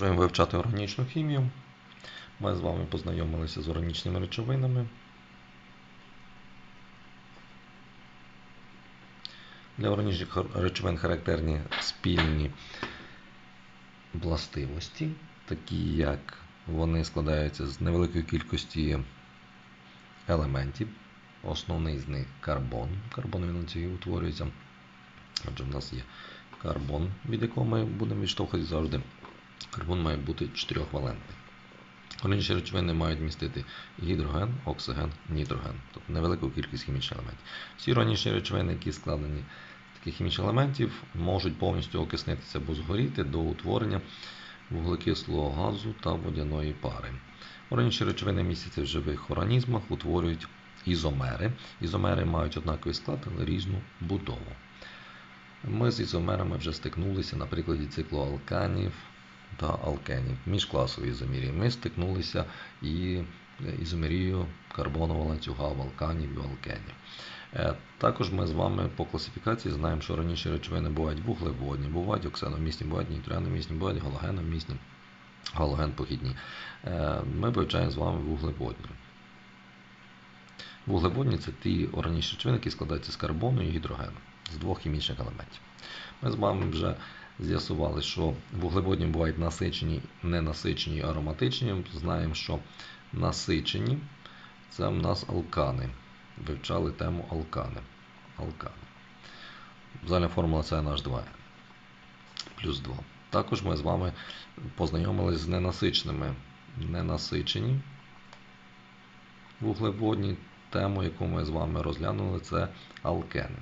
Продовжуємо вивчати органічну хімію. Ми з вами познайомилися з органічними речовинами. Для органічних речовин характерні спільні властивості, такі як вони складаються з невеликої кількості елементів. Основний з них карбон. Карбонові нації утворюються. Отже, в нас є карбон, від якого ми будемо відштовхуватися завжди. Карбон має бути чотирьохвалентний. Органічні речовини мають містити гідроген, оксиген, нітроген, тобто невелику кількість хімічних елементів. Всі органічні речовини, які складені з таких хімічних елементів, можуть повністю окиснитися або згоріти до утворення вуглекислого газу та водяної пари. Органічні речовини містяться в живих організмах, утворюють ізомери. Ізомери мають однаковий склад, але різну будову. Ми з ізомерами вже стикнулися на прикладі циклу алканів та алкенів. Міжкласові ізомерії. Ми стикнулися і ізомерію карбонового ланцюга в алканів і алкенів. Е, Також ми з вами по класифікації знаємо, що органічні речовини бувають вуглеводні, бувають оксаномісні, бувають нітроgenомісні, бувають галогеномісні, галогенпохідні. Е, Ми вивчаємо з вами вуглеводні. Вуглеводні це ті органічні речовини, які складаються з карбону і гідрогену, з двох хімічних елементів. Ми з вами вже з'ясували, що вуглеводні бувають насичені, ненасичені, ароматичні. Знаємо, що насичені це в нас алкани. Вивчали тему алкани. алкани. Загальна формула це NH2 плюс 2. Також ми з вами познайомилися з ненасичними. Ненасичені вуглеводні. Тему, яку ми з вами розглянули, це алкени.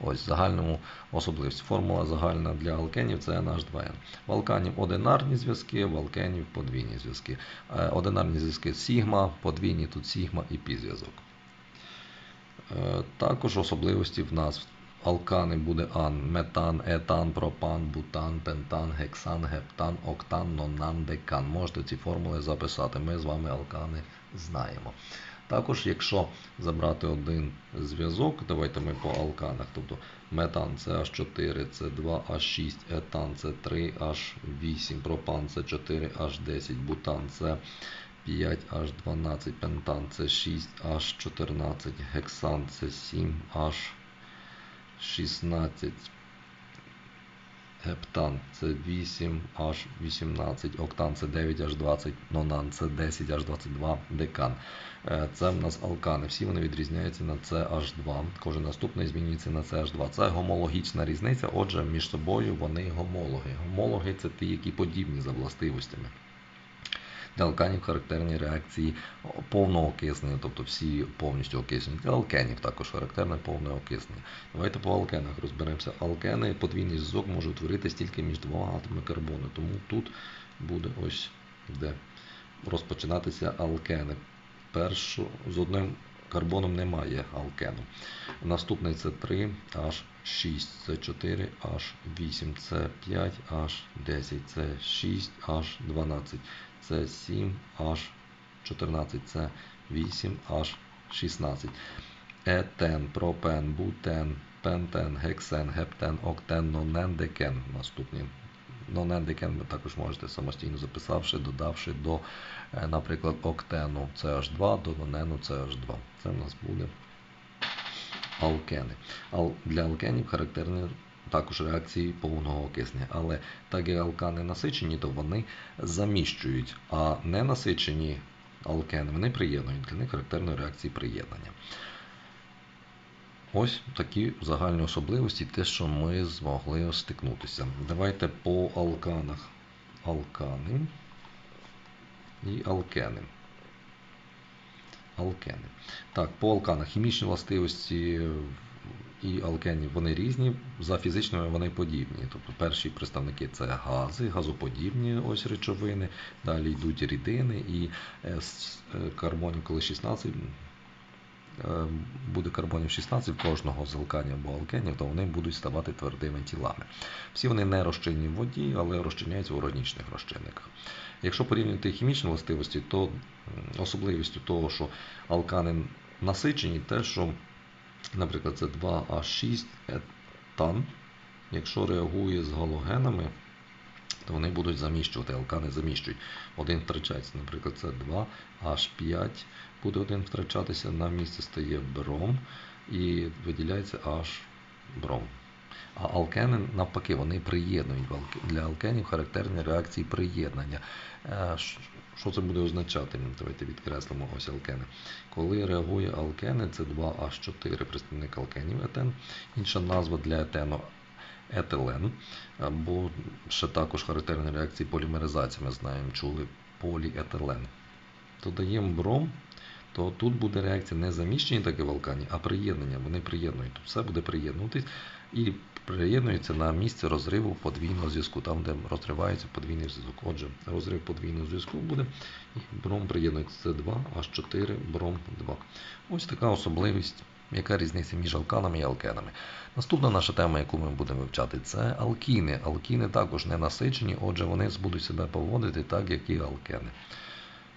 Ось загальному особливість. Формула загальна для алкенів це NH2N. В алканів одинарні зв'язки, в алкенів подвійні зв'язки. Е, Одинарні зв'язки сігма, подвійні тут сігма і пі зв'язок. Е, Також особливості в нас алкани буде ан, метан, етан, пропан, бутан, пентан, гексан, гептан, октан, нонан, декан. Можете ці формули записати. Ми з вами алкани знаємо. Також, якщо забрати один зв'язок, давайте ми по алканах, тобто метан це H4, це 2H6, етан це 3H8, пропан це 4H10, бутан це 5H12, пентан це 6H14, гексан це 7H16, Гептан це 8H18, октан це 9H20, нонан це 10H22, декан. Е, Це в нас алкани. Всі вони відрізняються на CH2. Кожен наступний змінюється на CH2. Це гомологічна різниця, отже, між собою вони гомологи. Гомологи це ті, які подібні за властивостями. Для алканів характерні реакції повного окиснення, тобто всі повністю окиснені. Для алкенів також характерне повне окиснення. Давайте по алкенах розберемося. Алкени подвійний зв'язок може утворитись тільки між двома атомами карбону. Тому тут буде ось де розпочинатися алкени. Першу з одним карбоном немає алкену. Наступний це 3H6, це 4H8, це 5H10, це 6H12, це 7H14, це 8H16. Етен, пропен, бутен, пентен, гексен, гептен, октен, нонен, декен. Наступні. Нонен, декен ви також можете самостійно записавши, додавши до, е, наприклад, октену CH2 до нонену CH2. Це в нас буде алкени. Ал- Для алкенів характерні також реакції повного окиснення. Але так як алкани насичені, то вони заміщують, а ненасичені алкени вони приєднують. Для них характерної реакції приєднання. Ось такі загальні особливості, те, що ми змогли стикнутися. Давайте по алканах. Алкани і алкени. Алкени. Так, по алканах хімічні властивості і алкенів вони різні, за фізичними вони подібні. Тобто перші представники це гази, газоподібні ось речовини, далі йдуть рідини і е, е, карбонів, коли 16 е, буде карбонів 16 в кожного з алканів або алкенів, то вони будуть ставати твердими тілами. Всі вони не розчинні в воді, але розчиняються в органічних розчинниках. Якщо порівнювати хімічні властивості, то особливістю того, що алкани насичені, те, що, наприклад, це 2А6 етан, якщо реагує з галогенами, то вони будуть заміщувати, алкани заміщують. Один втрачається, наприклад, це 2, H5 буде один втрачатися, на місце стає бром і виділяється H бром. А алкени навпаки, вони приєднують. Для алкенів характерні реакції приєднання. Е, Що це буде означати? Давайте відкреслимо ось алкени. Коли реагує алкени, це 2H4 представник алкенів етен. Інша назва для етену етилен, або ще також характерні реакції полімеризації. Ми знаємо, чули поліетилен. Додаємо бром, то тут буде реакція не заміщення таке в алкані, а приєднання. Вони приєднують. Тут все буде приєднуватись і приєднується на місце розриву подвійного зв'язку, там, де розривається подвійний зв'язок. Отже, розрив подвійного зв'язку буде, і бром приєднується це 2, аж 4, бром 2. Ось така особливість. Яка різниця між алканами і алкенами? Наступна наша тема, яку ми будемо вивчати, це алкіни. Алкіни також не насичені, отже, вони будуть себе поводити так, як і алкени.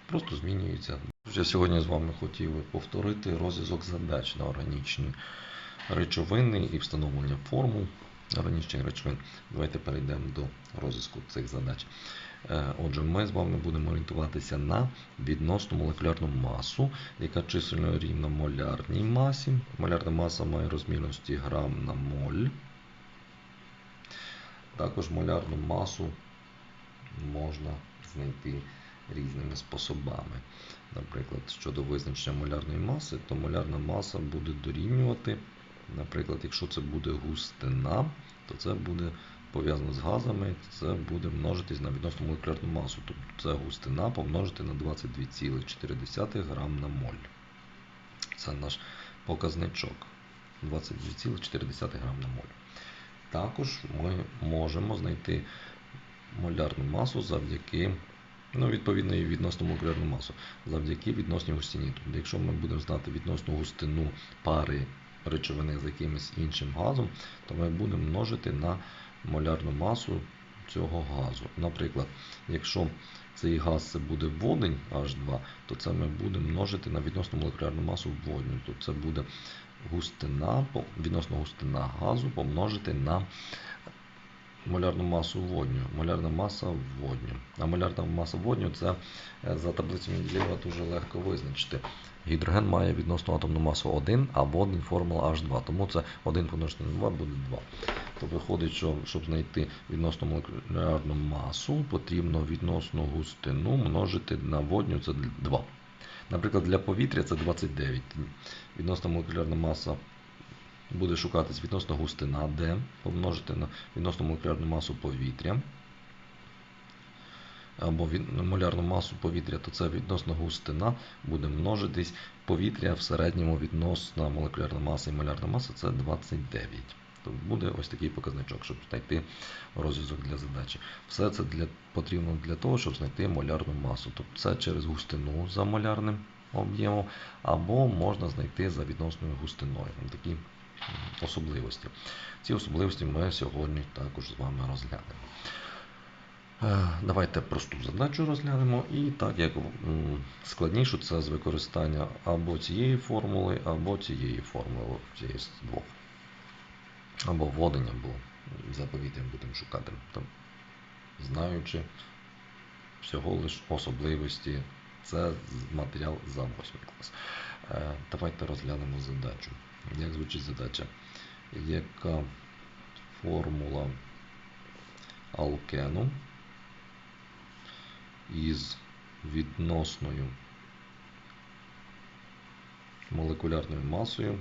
Просто змінюються. Я сьогодні з вами хотів повторити розв'язок задач на органічні речовини і встановлення формул органічних речовин. Давайте перейдемо до розв'язку цих задач. Е, Отже, ми з вами будемо орієнтуватися на відносну молекулярну масу, яка численно рівна молярній масі. Молярна маса має розмірності грам на моль. Також молярну масу можна знайти різними способами. Наприклад, щодо визначення молярної маси, то молярна маса буде дорівнювати, наприклад, якщо це буде густина, то це буде пов'язано з газами, це буде множитись на відносну молекулярну масу. Тобто це густина помножити на 22,4 грам на моль. Це наш показничок. 22,4 грам на моль. Також ми можемо знайти молярну масу завдяки, ну, відповідно, і відносну молекулярну масу, завдяки відносній густині. Тобто, якщо ми будемо знати відносну густину пари речовини з якимось іншим газом, то ми будемо множити на молярну масу цього газу. Наприклад, якщо цей газ це буде водень H2, то це ми будемо множити на відносну молекулярну масу водню. Тобто це буде густина, відносно густина газу помножити на молярну масу водню. Молярна маса водню. А молярна маса водню це е, за таблицею Менделєєва дуже легко визначити. Гідроген має відносну атомну масу 1, а водень формула H2. Тому це 1 помножити на 2 буде 2. То виходить, що щоб знайти відносну молекулярну масу, потрібно відносну густину множити на водню це 2. Наприклад, для повітря це 29. Відносна молекулярна маса буде шукатись відносно густина D, помножити на відносну молекулярну масу повітря. Або молярну масу повітря, то це відносно густина буде множитись повітря в середньому відносна молекулярна маса і молярна маса це 29. Тобто буде ось такий показничок, щоб знайти розв'язок для задачі. Все це для, потрібно для того, щоб знайти молярну масу. Тобто це через густину за молярним об'ємом, або можна знайти за відносною густиною. Такі особливості. Ці особливості ми сьогодні також з вами розглянемо. Е, Давайте просту задачу розглянемо. І так як складніше це з використання або цієї формули, або цієї формули, цієї з двох. Або вводення, або за повітрям будемо шукати. Там, знаючи всього лиш особливості, це матеріал за 8 клас. Е, Давайте розглянемо задачу. Як звучить задача? Яка формула алкену із відносною молекулярною масою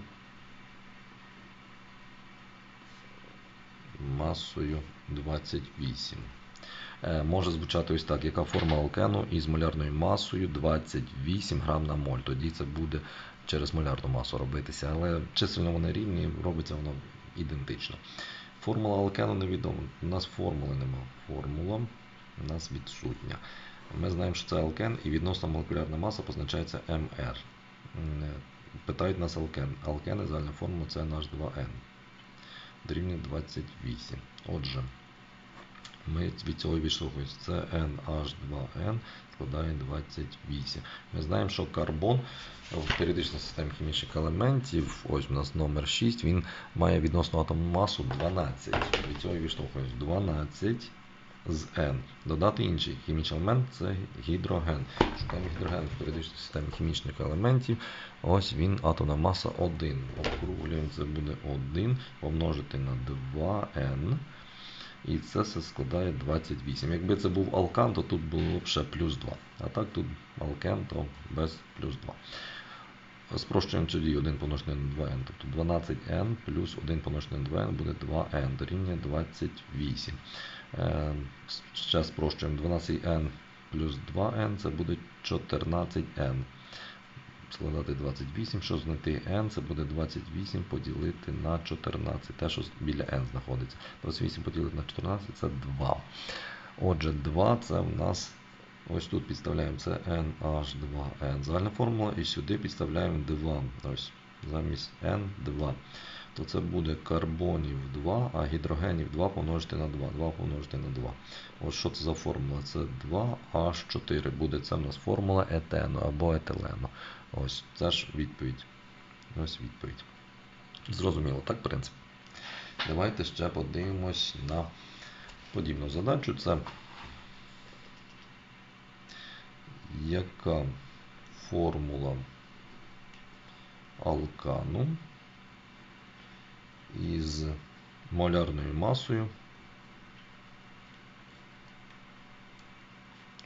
масою 28. Е, Може звучати ось так, яка форма алкену із молярною масою 28 грам на моль. Тоді це буде через молярну масу робитися, але численно вони рівні, робиться воно ідентично. Формула алкену невідома. У нас формули нема. Формула у нас відсутня. Ми знаємо, що це алкен і відносна молекулярна маса позначається МР. Е, Питають нас алкен. Алкени загальна формула це наш 2N. Дорівнює 28. Отже, ми від цього відштовхуємося. Це NH2N складає 28. Ми знаємо, що карбон в періодичній системі хімічних елементів, ось у нас номер 6, він має відносну атомну масу 12. Від цього відштовхуємося. 12 з N. Додати інший хімічний елемент це гідроген. Шукаємо гідроген в періодичній системі хімічних елементів. Ось він, атомна маса 1. Округлюємо, це буде 1 помножити на 2N. І це все складає 28. Якби це був алкан, то тут було б ще плюс 2. А так тут алкен, то без плюс 2. Спрощуємо дію 1 помножити на 2n, тобто 12n плюс 1 помножити на 2n буде 2n, дорівнює 28. Е, Ще спрощуємо 12n плюс 2n, це буде 14n. Складати 28, що знайти n, це буде 28 поділити на 14. Те, що біля n знаходиться. 28 поділити на 14 це 2. Отже, 2 це в нас. Ось тут підставляємо це NH2N. Загальна формула, і сюди підставляємо 2. Ось, замість N2. То це буде карбонів 2, а гідрогенів 2 помножити на 2. 2 помножити на 2. Ось що це за формула? Це 2H4. Буде це в нас формула етену або етилену. Ось це ж відповідь. Ось відповідь. Зрозуміло, так, принцип. Давайте ще подивимось на подібну задачу. Це яка формула алкану із молярною масою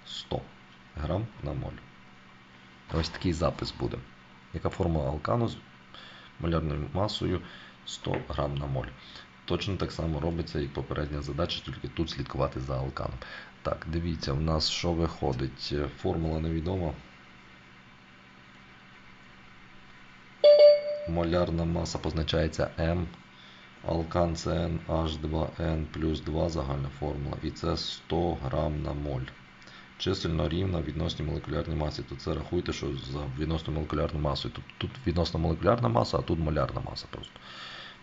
100 грам на моль. Ось такий запис буде. Яка формула алкану з молярною масою 100 грам на моль. Точно так само робиться, як попередня задача, тільки тут слідкувати за алканом. Так, дивіться, в нас що виходить. Формула невідома. Молярна маса позначається М. Алкан це NH2N плюс 2 загальна формула. І це 100 грам на моль. Чисельно рівна відносній молекулярній масі. То це рахуйте, що за відносно молекулярну масу. Тут, тут відносно молекулярна маса, а тут молярна маса просто.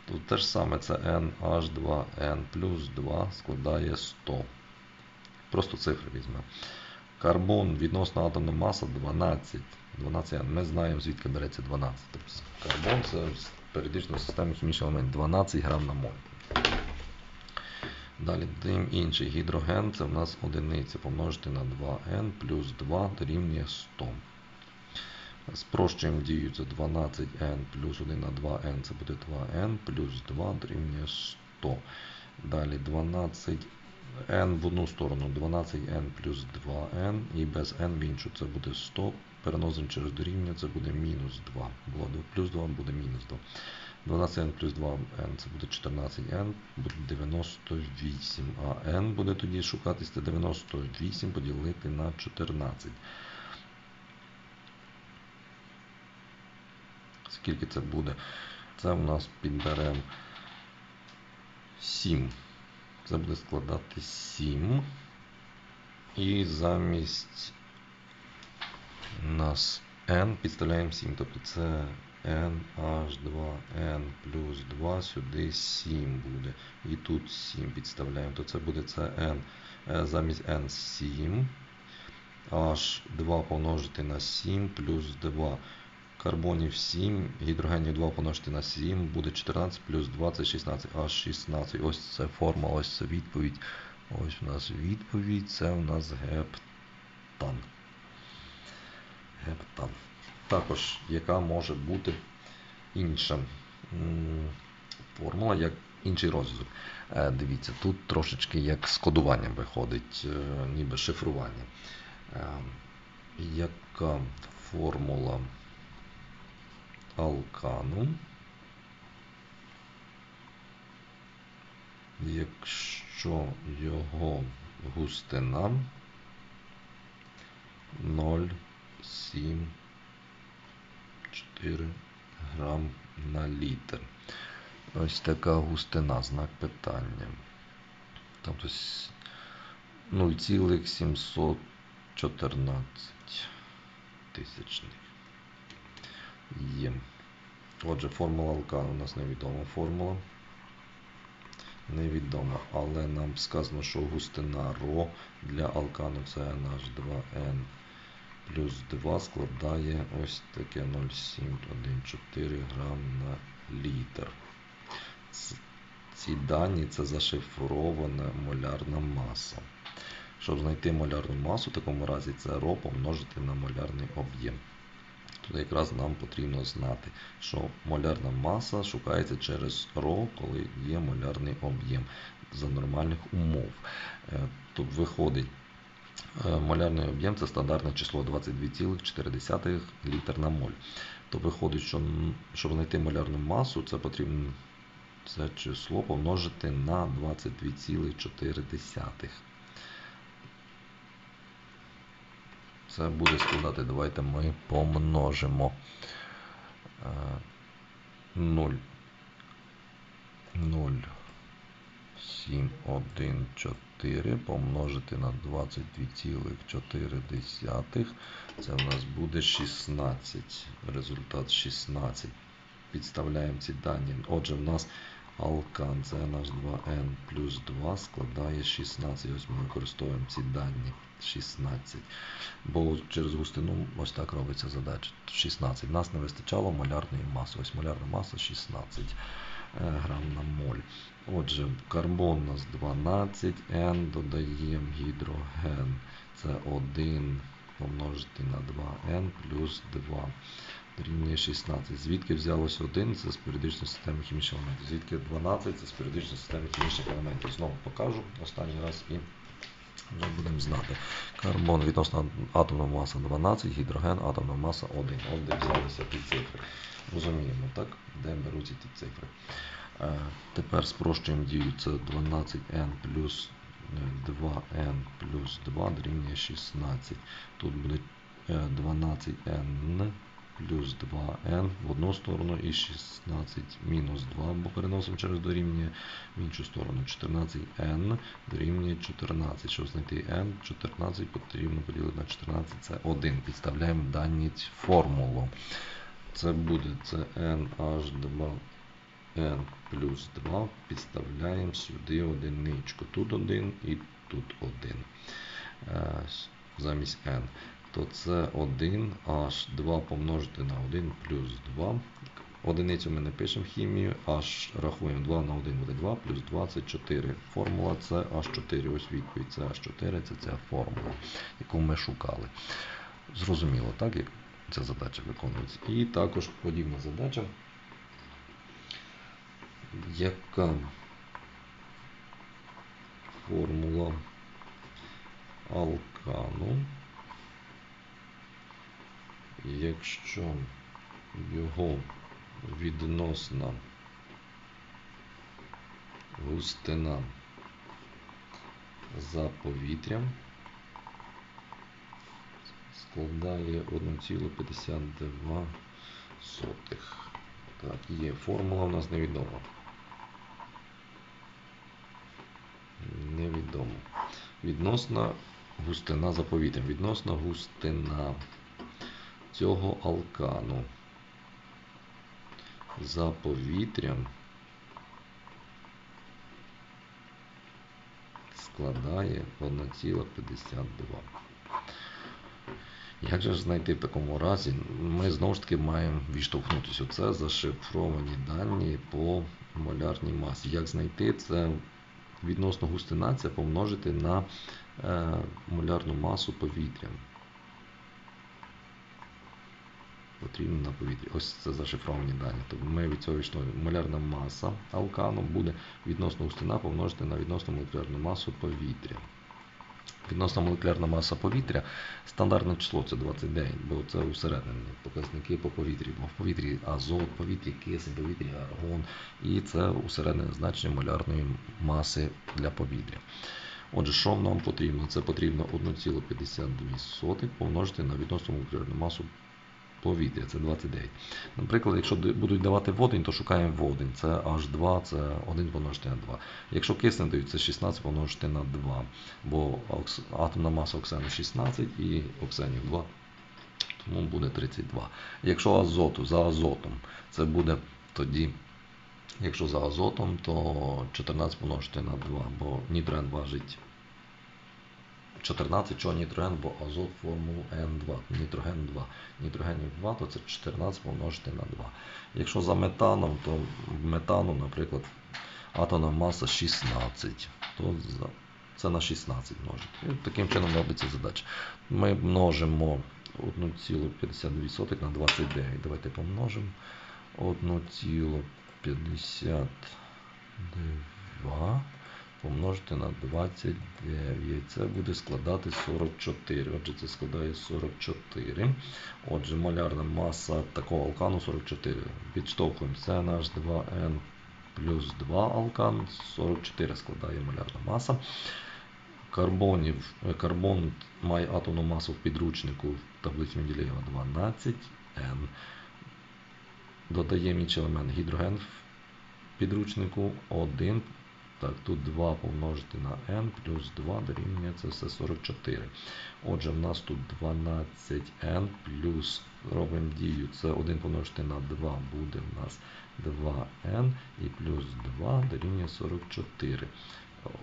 Тут те ж саме це NH2N плюс 2 складає 100. Просто цифри візьмемо. Карбон відносна атомна маса 12. 12 Ми знаємо, звідки береться 12. Тобто карбон це періодична система хімічний елемент 12 грам на моль. Далі даємо інший гідроген, це в нас одиниця помножити на 2n плюс 2 дорівнює 100. Спрощуємо дію, це 12n плюс 1 на 2n, це буде 2n плюс 2 дорівнює 100. Далі 12 n в одну сторону, 12n плюс 2n і без n в іншу, це буде 100. Переносимо через дорівнює, це буде мінус 2. Було плюс 2 буде мінус 2. 12n плюс 2n це буде 14n, буде 98. А n буде тоді шукатися 98 поділити на 14. Скільки це буде? Це в нас підберемо 7. Це буде складати 7. І замість у нас n підставляємо 7. Тобто це NH2N плюс 2, сюди 7 буде. І тут 7 підставляємо. То це буде це N замість N 7. H2 помножити на 7 плюс 2. Карбонів 7, гідрогенів 2 помножити на 7, буде 14 плюс 2 це 16, аж 16. Ось це форма, ось це відповідь. Ось у нас відповідь, це у нас гептан. Гептан. Також, яка може бути інша формула, як інший розв'язок. Дивіться, тут трошечки як з кодуванням виходить, ніби шифрування. Яка формула алкану, якщо його густина 0,74 грам на літр. Ось така густина, знак питання. Тобто 0,714 тисячних. Є. Отже, формула алкану у нас невідома формула. Невідома, але нам сказано, що густина ро для алкану це NH2N плюс 2 складає ось таке 0,714 грам на літр. Ці дані це зашифрована молярна маса. Щоб знайти малярну масу, в такому разі це ρ помножити на малярний об'єм. Тут якраз нам потрібно знати, що малярна маса шукається через ρ, коли є малярний об'єм за нормальних умов. Е, Тут виходить е, малярний об'єм це стандартне число 22,4 літр на моль. То виходить, що щоб знайти малярну масу, це потрібно це число помножити на 22,4. Це буде складати, давайте ми помножимо е, 0, 0, 7, 1, 4 помножити на 22,4. Це в нас буде 16. Результат 16. Підставляємо ці дані. Отже, в нас алкан, це наш 2n плюс 2 складає 16. Ось ми використовуємо ці дані. 16. Бо через густину ось так робиться задача. 16. Нас не вистачало малярної маси. Ось малярна маса 16 е, грам на моль. Отже, карбон у нас 12, N додаємо гідроген. Це 1 помножити на 2N плюс 2 дорівнює 16. Звідки взялось 1? Це з періодичної системи хімічних елементів. Звідки 12 це з періодичної системи хімічних елементів. Знову покажу останній раз і вже будемо знати. Карбон відносно атомна маса 12, гідроген атомна маса 1. От де взялися ті цифри. Розуміємо, так? Де беруться ті цифри. Е, Тепер спрощуємо дію. Це 12n плюс е, 2n плюс 2 дорівнює 16. Тут буде е, 12n плюс 2n в одну сторону і 16 мінус 2, бо переносимо через дорівнює в іншу сторону. 14n дорівнює 14. Щоб знайти n, 14 потрібно поділити на 14, це 1. Підставляємо дані формулу. Це буде це NH2 n плюс 2. Підставляємо сюди одиничку. Тут 1 і тут 1. Е, Замість n. То це 1 аж 2 помножити на 1 плюс 2. Одиницю ми не пишемо хімію, аж рахуємо 2 на 1 буде 2, плюс 2 це 4. Формула це H4. Ось відповідь це H4, це ця формула, яку ми шукали. Зрозуміло, так, ця задача виконується. І також подібна задача, яка формула алкану, якщо його відносна густина за повітрям складає 1,52. Так, є. Формула у нас невідома. Невідомо. Відносна густина за повітрям. Відносна густина цього алкану за повітрям складає 1,52. Як же ж знайти в такому разі? Ми знову ж таки маємо відштовхнутися. Це зашифровані дані по молярній масі. Як знайти це відносно густина, це помножити на е, молярну масу повітря. Потрібно на повітрі. Ось це зашифровані дані. Тобто ми від цього йшли. Молярна маса алкану буде відносно густина помножити на відносно молекулярну масу повітря. Відносно молекулярна маса повітря, стандартне число це 29, бо це усередині показники по повітрі. Бо в повітрі азот, повітрі кисень, повітрі аргон, і це усередине значення молярної маси для повітря. Отже, що нам потрібно? Це потрібно 1,52 помножити на відносно молекулярну масу повітря, це 29. Наприклад, якщо будуть давати водень, то шукаємо водень. Це H2, це 1 помножити на 2. Якщо кисень дають, це 16 помножити на 2. Бо атомна маса оксану 16 і оксанів 2. Тому буде 32. Якщо азоту, за азотом, це буде тоді, якщо за азотом, то 14 помножити на 2, бо нітроген важить 14, чого нітроген, бо азот формулу N2, нітроген 2. Нітрогенів 2, то це 14 помножити на 2. Якщо за метаном, то метану, наприклад, атомна маса 16, то це на 16 множити. І таким чином робиться задача. Ми множимо 1,52 на 29. Давайте помножимо 1,52 помножити на 29. Це буде складати 44. Отже, це складає 44. Отже, малярна маса такого алкану 44. Відштовхуємо. Це наш 2N плюс 2 алкан. 44 складає малярна маса. Карбонів, е, карбон має атомну масу в підручнику в таблиці Менделєєва 12 N. Додаємо інший елемент гідроген в підручнику 1. Так, тут 2 помножити на n плюс 2 дорівнює це все 44. Отже, в нас тут 12n плюс робимо дію. Це 1 помножити на 2 буде в нас 2n і плюс 2 дорівнює 44.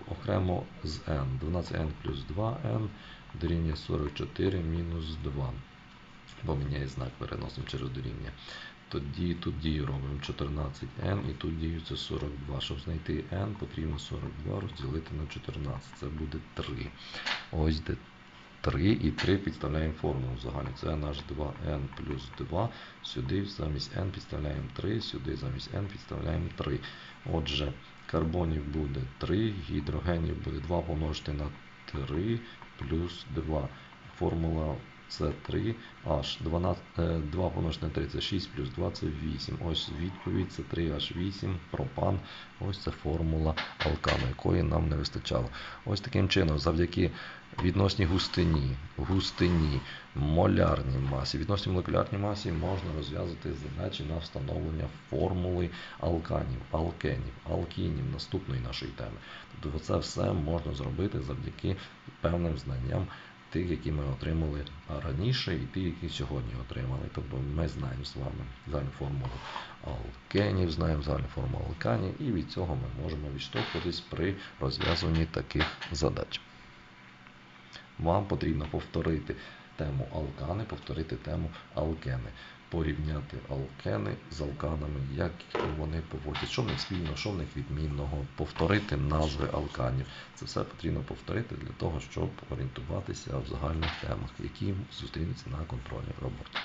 Окремо з n. 12n плюс 2n дорівнює 44 мінус 2. Поміняє знак, переносимо через дорівнює. Тоді тут дію робимо 14n і тут дію це 42. Щоб знайти n, потрібно 42 розділити на 14. Це буде 3. Ось де 3 і 3 підставляємо формулу загальну. Це наш 2n плюс 2. Сюди замість n підставляємо 3, сюди замість n підставляємо 3. Отже, карбонів буде 3, гідрогенів буде 2 помножити на 3 плюс 2. Формула це 3 h 12, 2 помножити на 3 це 6 плюс 2 це 8. Ось відповідь це 3H8 пропан. Ось це формула алкану, якої нам не вистачало. Ось таким чином, завдяки відносній густині, густині, молярній масі, відносній молекулярній масі можна розв'язати задачі на встановлення формули алканів, алкенів, алкінів наступної нашої теми. Тобто це все можна зробити завдяки певним знанням тих, які ми отримали раніше, і ті, які сьогодні отримали. Тобто ми знаємо з вами загальну формулу алкенів, знаємо загальну формулу алканів, і від цього ми можемо відштовхуватись при розв'язуванні таких задач. Вам потрібно повторити тему алкани, повторити тему алкени, порівняти алкени з алканами, як вони поводять, що в них спільно, що в них відмінного, повторити назви алканів. Це все потрібно повторити для того, щоб орієнтуватися в загальних темах, які зустрінуться на контрольній роботі.